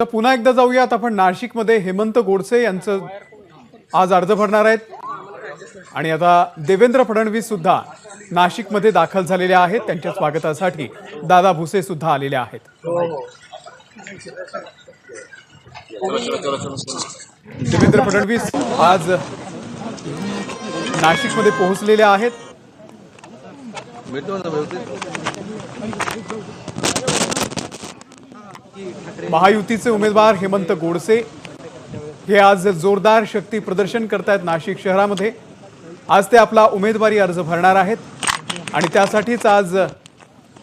तर पुन्हा एकदा जाऊयात. आपण नाशिकमध्ये हेमंत गोडसे यांचं आज अर्ज भरणार आहेत. आणि आता देवेंद्र फडणवीस सुद्धा नाशिकमध्ये दाखल झालेले आहेत. त्यांच्या स्वागतासाठी दादा भुसे सुद्धा आलेले आहेत. देवेंद्र फडणवीस आज नाशिकमध्ये पोहोचलेले आहेत. महायुतीचे उमेदवार हेमंत गोडसे हे आज जोरदार शक्ती प्रदर्शन करतायत नाशिक शहरामध्ये. आज ते आपला उमेदवारी अर्ज भरणार आहेत आणि त्यासाठीच आज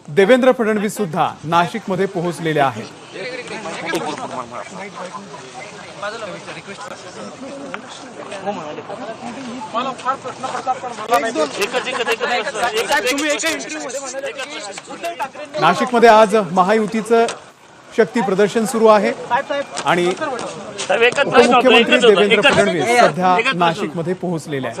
देवेंद्र फडणवीस सुद्धा नाशिकमध्ये पोहोचलेले आहेत. नाशिकमध्ये आज महायुतीचं शक्ती प्रदर्शन सुरू आहे. आणि उपमुख्यमंत्री देवेंद्र फडणवीस सध्या नाशिकमध्ये पोहोचलेले आहेत.